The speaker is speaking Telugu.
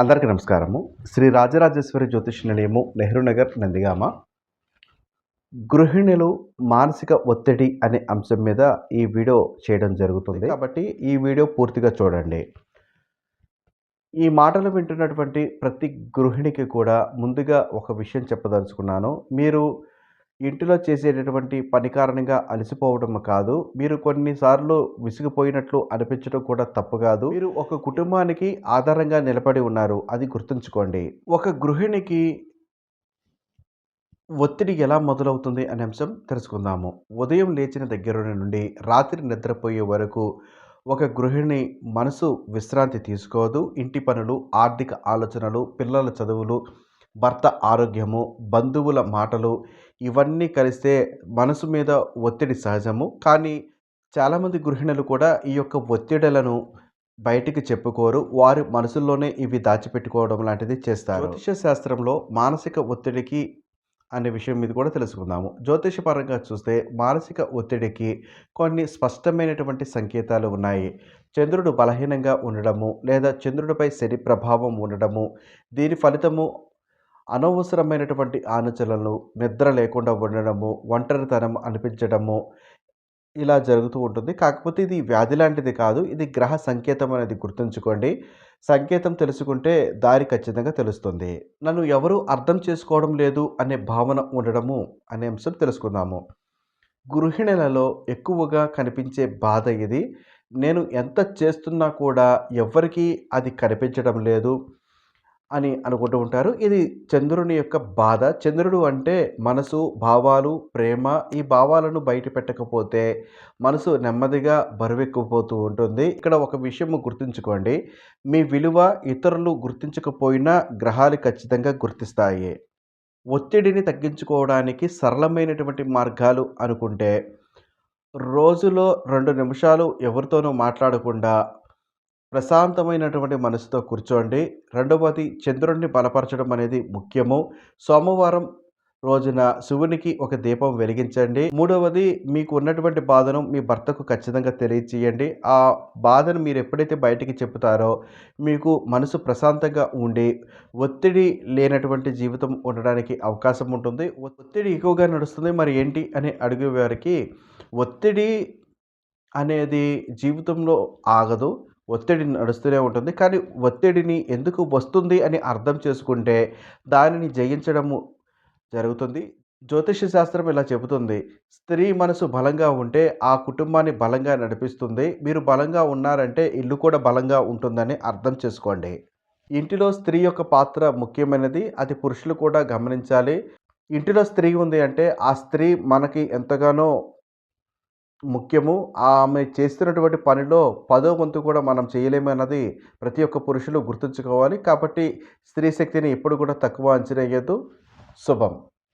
అందరికీ నమస్కారము. శ్రీ రాజరాజేశ్వరి జ్యోతిష్ నిలయము నెహ్రూ నగర్ నందిగామ. గృహిణులు మానసిక ఒత్తిడి అనే అంశం మీద ఈ వీడియో చేయడం జరుగుతుంది. కాబట్టి ఈ వీడియో పూర్తిగా చూడండి. ఈ మాటలు వింటున్నటువంటి ప్రతి గృహిణికి కూడా ముందుగా ఒక విషయం చెప్పదలుచుకున్నాను. మీరు ఇంటిలో చేసేటటువంటి పని కారణంగా అలసిపోవడం కాదు. మీరు కొన్నిసార్లు విసిగిపోయినట్లు అనిపించడం కూడా తప్పు కాదు. మీరు ఒక కుటుంబానికి ఆధారంగా నిలబడి ఉన్నారు. అది గుర్తుంచుకోండి. ఒక గృహిణికి ఒత్తిడి ఎలా మొదలవుతుంది అనే అంశం తెలుసుకుందాము. ఉదయం లేచిన దగ్గర నుండి రాత్రి నిద్రపోయే వరకు ఒక గృహిణి మనసు విశ్రాంతి తీసుకోదు. ఇంటి పనులు ఆర్థిక ఆలోచనలు పిల్లల చదువులు భర్త ఆరోగ్యము బంధువుల మాటలు ఇవన్నీ కలిస్తే మనసు మీద ఒత్తిడి సహజము. కానీ చాలామంది గృహిణులు కూడా ఈ యొక్క ఒత్తిడులను బయటికి చెప్పుకోరు. వారి మనసుల్లోనే ఇవి దాచిపెట్టుకోవడం లాంటిది చేస్తారు. జ్యోతిష శాస్త్రంలో మానసిక ఒత్తిడికి అనే విషయం మీద కూడా తెలుసుకుందాము. జ్యోతిషపరంగా చూస్తే మానసిక ఒత్తిడికి కొన్ని స్పష్టమైనటువంటి సంకేతాలు ఉన్నాయి. చంద్రుడు బలహీనంగా ఉండడము లేదా చంద్రుడిపై శని ప్రభావం ఉండడము దీని ఫలితము అనవసరమైనటువంటి ఆలోచనలు నిద్ర లేకుండా ఉండడము ఒంటరితనం అనిపించడము ఇలా జరుగుతూ ఉంటుంది. కాకపోతే ఇది వ్యాధి లాంటిది కాదు. ఇది గ్రహ సంకేతం అనేది గుర్తుంచుకోండి. సంకేతం తెలుసుకుంటే దారి ఖచ్చితంగా తెలుస్తుంది. నన్ను ఎవరు అర్థం చేసుకోవడం లేదు అనే భావన ఉండడము అనే అంశం తెలుసుకుందాము. గృహిణులలో ఎక్కువగా కనిపించే బాధ ఇది. నేను ఎంత చేస్తున్నా కూడా ఎవరికీ అది కనిపించడం లేదు. అని అనుకుంటూ ఉంటారు. ఇది చంద్రుని యొక్క బాధ. చంద్రుడు అంటే మనసు భావాలు ప్రేమ. ఈ భావాలను బయట పెట్టకపోతే మనసు నెమ్మదిగా బరువెక్కిపోతూ ఉంటుంది. ఇక్కడ ఒక విషయం గుర్తుంచుకోండి. మీ విలువ ఇతరులు గుర్తించకపోయినా గ్రహాలు ఖచ్చితంగా గుర్తిస్తాయి. ఒత్తిడిని తగ్గించుకోవడానికి సరళమైనటువంటి మార్గాలు అనుకుంటే రోజులో రెండు నిమిషాలు ఎవరితోనూ మాట్లాడకుండా ప్రశాంతమైనటువంటి మనసుతో కూర్చోండి. రెండవది చంద్రుడిని బలపరచడం అనేది ముఖ్యము. సోమవారం రోజున శివునికి ఒక దీపం వెలిగించండి. మూడవది మీకు ఉన్నటువంటి బాధను మీ భర్తకు ఖచ్చితంగా తెలియచేయండి. ఆ బాధను మీరు ఎప్పుడైతే బయటికి చెప్తారో మీకు మనసు ప్రశాంతంగా ఉండి ఒత్తిడి లేనటువంటి జీవితం ఉండడానికి అవకాశం ఉంటుంది. ఒత్తిడి ఎక్కువగా నడుస్తుంది. మరి ఏంటి అని అడిగే వారికి ఒత్తిడి అనేది జీవితంలో ఆగదు. ఒత్తిడి నడుస్తూనే ఉంటుంది. కానీ ఒత్తిడిని ఎందుకు వస్తుంది అని అర్థం చేసుకుంటే దానిని జయించడము జరుగుతుంది. జ్యోతిష శాస్త్రం ఇలా చెబుతుంది. స్త్రీ మనసు బలంగా ఉంటే ఆ కుటుంబాన్ని బలంగా నడిపిస్తుంది. మీరు బలంగా ఉన్నారంటే ఇల్లు కూడా బలంగా ఉంటుందని అర్థం చేసుకోండి. ఇంటిలో స్త్రీ యొక్క పాత్ర ముఖ్యమైనది. అది పురుషులు కూడా గమనించాలి. ఇంటిలో స్త్రీ ఉంది అంటే ఆ స్త్రీ మనకి ఎంతగానో ముఖ్యము. ఆమె చేస్తున్నటువంటి పనిలో పదో వంతు కూడా మనం చేయలేమన్నది ప్రతి ఒక్క పురుషులు గుర్తుంచుకోవాలి. కాబట్టి స్త్రీ శక్తిని ఎప్పుడు కూడా తక్కువ అంచనా వేయద్దు. శుభం.